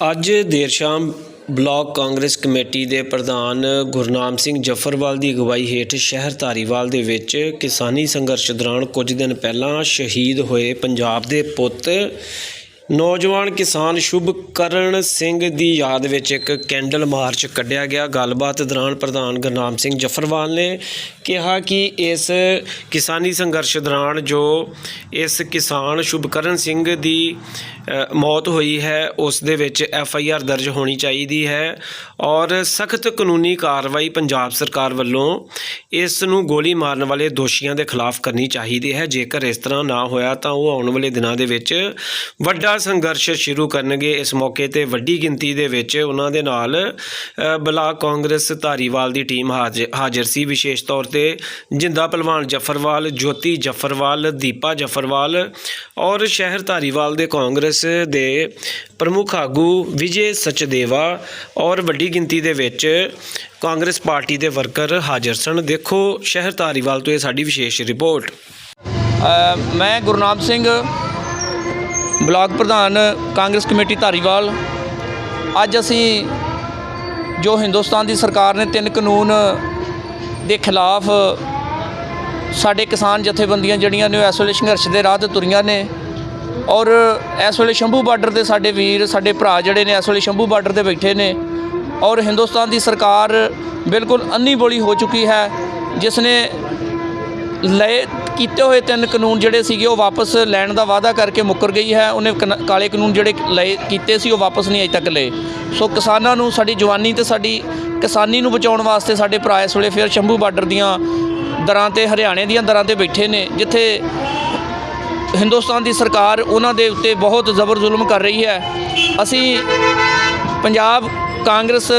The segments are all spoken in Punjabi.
ਅੱਜ ਦੇਰ ਸ਼ਾਮ ਬਲਾਕ ਕਾਂਗਰਸ ਕਮੇਟੀ ਦੇ ਪ੍ਰਧਾਨ ਗੁਰਨਾਮ ਸਿੰਘ ਜਫਰਵਾਲ ਦੀ ਅਗਵਾਈ ਹੇਠ ਸ਼ਹਿਰ ਧਾਰੀਵਾਲ ਦੇ ਵਿੱਚ ਕਿਸਾਨੀ ਸੰਘਰਸ਼ ਦੌਰਾਨ ਕੁਝ ਦਿਨ ਪਹਿਲਾਂ ਸ਼ਹੀਦ ਹੋਏ ਪੰਜਾਬ ਦੇ ਪੁੱਤ ਨੌਜਵਾਨ ਕਿਸਾਨ ਸ਼ੁਭਕਰਨ ਸਿੰਘ ਦੀ ਯਾਦ ਵਿੱਚ ਇੱਕ ਕੈਂਡਲ ਮਾਰਚ ਕੱਢਿਆ ਗਿਆ। ਗੱਲਬਾਤ ਦੌਰਾਨ ਪ੍ਰਧਾਨ ਗੁਰਨਾਮ ਸਿੰਘ ਜਫਰਵਾਲ ਨੇ ਕਿਹਾ ਕਿ ਇਸ ਕਿਸਾਨੀ ਸੰਘਰਸ਼ ਦੌਰਾਨ ਜੋ ਇਸ ਕਿਸਾਨ ਸ਼ੁਭਕਰਨ ਸਿੰਘ ਦੀ ਮੌਤ ਹੋਈ ਹੈ, ਉਸ ਦੇ ਵਿੱਚ ਐਫ ਆਈ ਆਰ ਦਰਜ ਹੋਣੀ ਚਾਹੀਦੀ ਹੈ ਔਰ ਸਖਤ ਕਾਨੂੰਨੀ ਕਾਰਵਾਈ ਪੰਜਾਬ ਸਰਕਾਰ ਵੱਲੋਂ ਇਸ ਨੂੰ ਗੋਲੀ ਮਾਰਨ ਵਾਲੇ ਦੋਸ਼ੀਆਂ ਦੇ ਖਿਲਾਫ ਕਰਨੀ ਚਾਹੀਦੀ ਹੈ। ਜੇਕਰ ਇਸ ਤਰ੍ਹਾਂ ਨਾ ਹੋਇਆ ਤਾਂ ਉਹ ਆਉਣ ਵਾਲੇ ਦਿਨਾਂ ਦੇ ਵਿੱਚ ਵੱਡਾ ਸੰਘਰਸ਼ ਸ਼ੁਰੂ ਕਰਨਗੇ। ਇਸ ਮੌਕੇ ਤੇ ਵੱਡੀ ਗਿਣਤੀ ਦੇ ਵਿੱਚ ਉਹਨਾਂ ਦੇ ਨਾਲ ਬਲਾਕ ਕਾਂਗਰਸ ਧਾਰੀਵਾਲ ਦੀ ਟੀਮ ਹਾਜ਼ਰ ਹਾਜ਼ਰ ਸੀ। ਵਿਸ਼ੇਸ਼ ਤੌਰ ਤੇ ਜਿੰਦਾ ਪਹਿਲਵਾਨ ਜਫਰਵਾਲ, ਜੋਤੀ ਜਫਰਵਾਲ, ਦੀਪਾ ਜਫਰਵਾਲ ਔਰ ਸ਼ਹਿਰ ਧਾਰੀਵਾਲ ਦੇ ਕਾਂਗਰਸ ਦੇ ਪ੍ਰਮੁੱਖ ਆਗੂ ਵਿਜੇ ਸਚਦੇਵਾ ਔਰ ਵੱਡੀ ਗਿਣਤੀ ਦੇ ਵਿੱਚ ਕਾਂਗਰਸ ਪਾਰਟੀ ਦੇ ਵਰਕਰ ਹਾਜ਼ਰ ਸਨ। ਦੇਖੋ ਸ਼ਹਿਰ ਧਾਰੀਵਾਲ ਤੋਂ ਇਹ ਸਾਡੀ ਵਿਸ਼ੇਸ਼ ਰਿਪੋਰਟ। ਮੈਂ ਗੁਰਨਾਮ ਸਿੰਘ ਬਲਾਕ ਪ੍ਰਧਾਨ ਕਾਂਗਰਸ ਕਮੇਟੀ ਧਾਰੀਵਾਲ, ਅੱਜ ਅਸੀਂ ਜੋ ਹਿੰਦੁਸਤਾਨ ਦੀ ਸਰਕਾਰ ਨੇ ਤਿੰਨ ਕਾਨੂੰਨ ਦੇ ਖਿਲਾਫ ਸਾਡੇ ਕਿਸਾਨ ਜਥੇਬੰਦੀਆਂ ਜਿਹੜੀਆਂ ਨੇ ਉਹ ਇਸ ਵੇਲੇ ਸੰਘਰਸ਼ ਦੇ ਰਾਹ ਤੇ ਤੁਰੀਆਂ ਨੇ ਔਰ ਇਸ ਵੇਲੇ ਸ਼ੰਭੂ ਬਾਰਡਰ ਦੇ ਸਾਡੇ ਵੀਰ, ਸਾਡੇ ਭਰਾ ਜਿਹੜੇ ਨੇ ਇਸ ਵੇਲੇ ਸ਼ੰਭੂ ਬਾਰਡਰ ਤੇ ਬੈਠੇ ਨੇ ਔਰ ਹਿੰਦੁਸਤਾਨ ਦੀ ਸਰਕਾਰ ਬਿਲਕੁਲ ਅੰਨੀ ਬੋਲੀ ਹੋ ਚੁੱਕੀ ਹੈ, ਜਿਸ ਨੇ ਲਏ ਕੀਤੇ ਹੋਏ ਤਿੰਨ ਕਾਨੂੰਨ ਜਿਹੜੇ ਸੀਗੇ ਉਹ ਵਾਪਸ ਲੈਣ ਦਾ ਵਾਅਦਾ ਕਰਕੇ ਮੁੱਕਰ ਗਈ ਹੈ। ਉਹਨੇ ਕਨ- ਕਾਲੇ ਕਾਨੂੰਨ ਜਿਹੜੇ ਲਏ ਕੀਤੇ ਸੀ ਉਹ ਵਾਪਸ ਨਹੀਂ ਅਜੇ ਤੱਕ ਲਏ। ਸੋ ਕਿਸਾਨਾਂ ਨੂੰ, ਸਾਡੀ ਜਵਾਨੀ ਤੇ ਸਾਡੀ ਕਿਸਾਨੀ ਨੂੰ ਬਚਾਉਣ ਵਾਸਤੇ ਸਾਡੇ ਭਰਾ ਇਸ ਵੇਲੇ ਫਿਰ ਸ਼ੰਭੂ ਬਾਰਡਰ ਦੀਆਂ ਦਰਾਂ ਤੇ, ਹਰਿਆਣੇ ਦੀਆਂ ਦਰਾਂ ਤੇ ਬੈਠੇ ਨੇ, ਜਿੱਥੇ ਹਿੰਦੁਸਤਾਨ ਦੀ ਸਰਕਾਰ ਉਹਨਾਂ ਦੇ ਉੱਤੇ ਬਹੁਤ ਜ਼ਬਰ ਜ਼ੁਲਮ ਕਰ ਰਹੀ ਹੈ। ਅਸੀਂ ਪੰਜਾਬ ਕਾਂਗਰਸ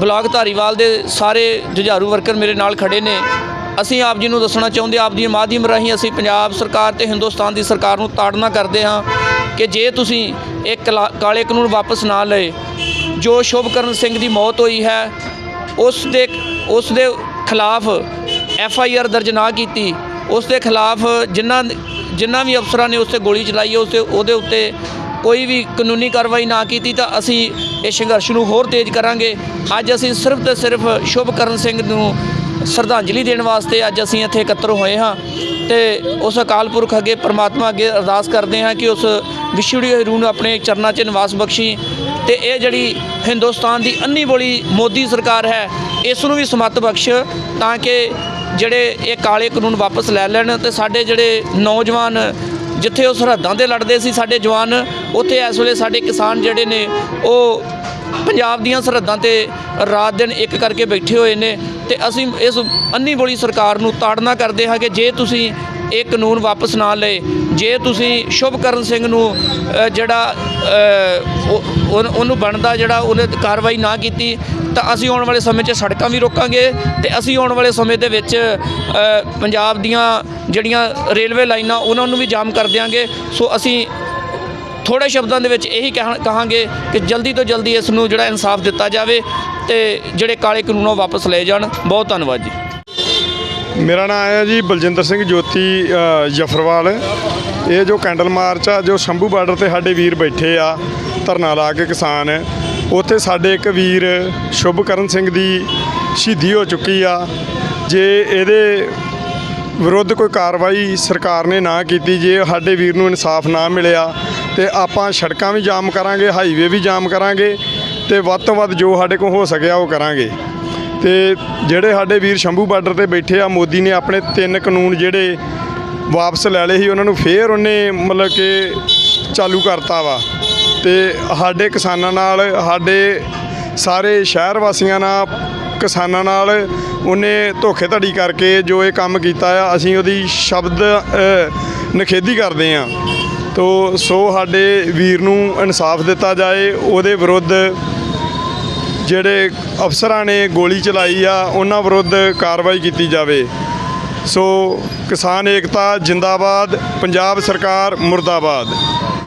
ਬਲਾਕ ਧਾਰੀਵਾਲ ਦੇ ਸਾਰੇ ਜੁਝਾਰੂ ਵਰਕਰ ਮੇਰੇ ਨਾਲ ਖੜੇ ਨੇ। ਅਸੀਂ ਆਪ ਜੀ ਨੂੰ ਦੱਸਣਾ ਚਾਹੁੰਦੇ ਆਪ ਦੀ ਮਾਧਿਅਮ ਰਾਹੀਂ ਅਸੀਂ ਪੰਜਾਬ ਸਰਕਾਰ ਤੇ ਹਿੰਦੁਸਤਾਨ ਦੀ ਸਰਕਾਰ ਨੂੰ ਤਾੜਨਾ ਕਰਦੇ ਹਾਂ ਕਿ ਜੇ ਤੁਸੀਂ ਇਹ ਕਲਾ- ਕਾਲੇ ਕਾਨੂੰਨ ਵਾਪਸ ਨਾ ਲਏ, ਜੋ ਸ਼ੁਭਕਰਨ ਸਿੰਘ ਦੀ ਮੌਤ ਹੋਈ ਹੈ, ਉਸ ਦੇ ਉਸ ਦੇ ਖਿਲਾਫ ਐਫ ਆਈ ਆਰ ਦਰਜ ਨਾ ਕੀਤੀ, ਉਸ ਦੇ ਖਿਲਾਫ ਜਿਨ੍ਹਾਂ ਜਿਨ੍ਹਾਂ ਵੀ ਅਫਸਰਾਂ ਨੇ ਉਸ ਤੇ ਗੋਲੀ ਚਲਾਈ ਹੈ ਉਸ ਤੇ ਉਹਦੇ ਉੱਤੇ ਕੋਈ ਵੀ ਕਾਨੂੰਨੀ ਕਾਰਵਾਈ ਨਾ ਕੀਤੀ ਤਾਂ ਅਸੀਂ ਇਹ ਸੰਘਰਸ਼ ਨੂੰ ਹੋਰ ਤੇਜ਼ ਕਰਾਂਗੇ। ਅੱਜ ਅਸੀਂ ਸਿਰਫ ਤੇ ਸਿਰਫ ਸ਼ੁਭਕਰਨ ਸਿੰਘ ਨੂੰ ਸ਼ਰਧਾਂਜਲੀ ਦੇਣ ਵਾਸਤੇ ਅੱਜ ਅਸੀਂ ਇੱਥੇ ਇਕੱਤਰ ਹੋਏ ਹਾਂ ਤੇ ਉਸ ਅਕਾਲ ਪੁਰਖ ਅੱਗੇ ਪ੍ਰਮਾਤਮਾ ਅੱਗੇ ਅਰਦਾਸ ਕਰਦੇ ਹਾਂ ਕਿ ਉਸ ਵਿਛੜੀ ਹੋਈ ਰੂਹ ਨੂੰ ਆਪਣੇ ਚਰਨਾਂ 'ਚ ਨਿਵਾਸ ਬਖਸ਼ੀ ਤੇ ਇਹ ਜਿਹੜੀ ਹਿੰਦੁਸਤਾਨ ਦੀ ਅੰਨੀ ਬੋਲੀ ਮੋਦੀ ਸਰਕਾਰ ਹੈ, ਇਸ ਨੂੰ ਵੀ ਸਮੱਤ ਬਖਸ਼ ਤਾਂ ਕਿ ਜਿਹੜੇ ਇਹ ਕਾਲੇ ਕਾਨੂੰਨ ਵਾਪਸ ਲੈ ਲੈਣ ਤੇ ਸਾਡੇ ਜਿਹੜੇ ਨੌਜਵਾਨ ਜਿੱਥੇ ਉਹ ਸਰਹੱਦਾਂ ਤੇ ਲੜਦੇ ਸੀ, ਸਾਡੇ ਜਵਾਨ ਉੱਥੇ ਇਸ ਵੇਲੇ ਸਾਡੇ ਕਿਸਾਨ ਜਿਹੜੇ ਨੇ ਉਹ ਪੰਜਾਬ ਦੀਆਂ ਸਰਹੱਦਾਂ ਤੇ ਰਾਤ ਦਿਨ ਇੱਕ ਕਰਕੇ ਬੈਠੇ ਹੋਏ ਨੇ ਤੇ ਅਸੀਂ ਇਸ ਅੰਨੀ ਬੋਲੀ ਸਰਕਾਰ ਨੂੰ ਤਾੜਨਾ ਕਰਦੇ ਹਾਂ ਕਿ ਜੇ ਤੁਸੀਂ ਇਹ ਕਾਨੂੰਨ ਵਾਪਸ ਨਾ ਲਏ, ਜੇ ਤੁਸੀਂ ਸ਼ੁਭਕਰਨ ਸਿੰਘ ਨੂੰ ਜਿਹੜਾ ਉਹ- ਉਹਨੂੰ ਬਣਦਾ ਜਿਹੜਾ ਉਹਨੇ ਕਾਰਵਾਈ ਨਾ ਕੀਤੀ, ਤਾਂ ਅਸੀਂ ਆਉਣ ਵਾਲੇ ਸਮੇਂ 'ਚ ਸੜਕਾਂ ਵੀ ਰੋਕਾਂਗੇ ਤੇ ਅਸੀਂ ਆਉਣ ਵਾਲੇ ਸਮੇਂ ਦੇ ਵਿੱਚ ਪੰਜਾਬ ਦੀਆਂ ਜਿਹੜੀਆਂ ਰੇਲਵੇ ਲਾਈਨਾਂ ਉਹਨਾਂ ਨੂੰ ਵੀ ਜਾਮ ਕਰ ਦਿਆਂਗੇ। ਸੋ ਅਸੀਂ ਥੋੜੇ ਸ਼ਬਦਾਂ ਦੇ ਵਿੱਚ ਇਹੀ ਕਹਿ- ਕਹਾਂਗੇ ਕਿ ਜਲਦੀ ਤੋਂ ਜਲਦੀ ਇਸ ਨੂੰ ਜਿਹੜਾ ਇਨਸਾਫ ਦਿੱਤਾ ਜਾਵੇ ਤੇ ਜਿਹੜੇ ਕਾਲੇ ਕਾਨੂੰਨ ਉਹ ਵਾਪਸ ਲਏ ਜਾਣ। ਬਹੁਤ ਧੰਨਵਾਦ ਜੀ। ਮੇਰਾ ਨਾਮ ਹੈ ਜੀ ਬਲਜਿੰਦਰ ਸਿੰਘ ਜੋਤੀ ਜਫਰਵਾਲ। ਇਹ ਜੋ ਕੈਂਡਲ ਮਾਰਚ ਆ, ਜੋ ਸ਼ੰਭੂ ਬਾਰਡਰ ਤੇ ਸਾਡੇ ਵੀਰ ਬੈਠੇ ਆ, ਧਰਨਾ ਲਾ ਕੇ ਕਿਸਾਨ, ਉੱਥੇ ਸਾਡੇ ਇੱਕ ਵੀਰ ਸ਼ੁਭਕਰਨ ਸਿੰਘ ਦੀ ਸ਼ਹੀਦੀ ਹੋ ਚੁੱਕੀ ਆ। ਜੇ ਇਹਦੇ ਵਿਰੁੱਧ ਕੋਈ ਕਾਰਵਾਈ ਸਰਕਾਰ ਨੇ ਨਾ ਕੀਤੀ ਜੇ ਸਾਡੇ ਵੀਰ ਨੂੰ ਇਨਸਾਫ ਨਾ ਮਿਲਿਆ, ਤੇ ਆਪਾਂ ਸੜਕਾਂ ਵੀ ਜਾਮ ਕਰਾਂਗੇ ਹਾਈਵੇ ਵੀ ਜਾਮ ਕਰਾਂਗੇ, ਤੇ ਵੱਧ ਤੋਂ ਵੱਧ ਜੋ ਸਾਡੇ ਕੋਲ ਹੋ ਸਕਿਆ ਉਹ ਕਰਾਂਗੇ। ਤੇ ਜਿਹੜੇ ਸਾਡੇ ਵੀਰ ਸ਼ੰਭੂ ਬਾਰਡਰ ਤੇ ਬੈਠੇ ਆ, ਮੋਦੀ ਨੇ ਆਪਣੇ ਤਿੰਨ ਕਾਨੂੰਨ ਜਿਹੜੇ ਵਾਪਸ ਲੈ ਲਏ ਸੀ, ਉਹਨਾਂ ਨੂੰ ਫੇਰ ਉਹਨੇ ਮਤਲਬ ਕਿ ਚਾਲੂ ਕਰਤਾ ਵਾ। ਤੇ ਸਾਡੇ ਕਿਸਾਨਾਂ ਨਾਲ, ਸਾਡੇ ਸਾਰੇ ਸ਼ਹਿਰ ਵਾਸੀਆਂ ਨਾਲ ਕਿਸਾਨਾਂ ਨਾਲ ਉਹਨੇ ਧੋਖੇਧੜੀ ਕਰਕੇ ਜੋ ਇਹ ਕੰਮ ਕੀਤਾ ਆ ਅਸੀਂ ਉਹਦੀ ਸ਼ਬਦ ਅ, ਨਿਖੇਧੀ ਕਰਦੇ ਆ ਤੋ ਸੋ ਸਾਡੇ ਵੀਰ ਨੂੰ ਇਨਸਾਫ ਦਿੱਤਾ ਜਾਏ ਉਹਦੇ ਵਿਰੁੱਧ ਜਿਹੜੇ ਅਫਸਰਾਂ ਨੇ ਗੋਲੀ ਚਲਾਈ ਆ ਉਹਨਾਂ ਵਿਰੁੱਧ ਕਾਰਵਾਈ ਕੀਤੀ ਜਾਵੇ। ਸੋ ਕਿਸਾਨ ਏਕਤਾ ਜਿੰਦਾਬਾਦ ਪੰਜਾਬ ਸਰਕਾਰ ਮੁਰਦਾਬਾਦ।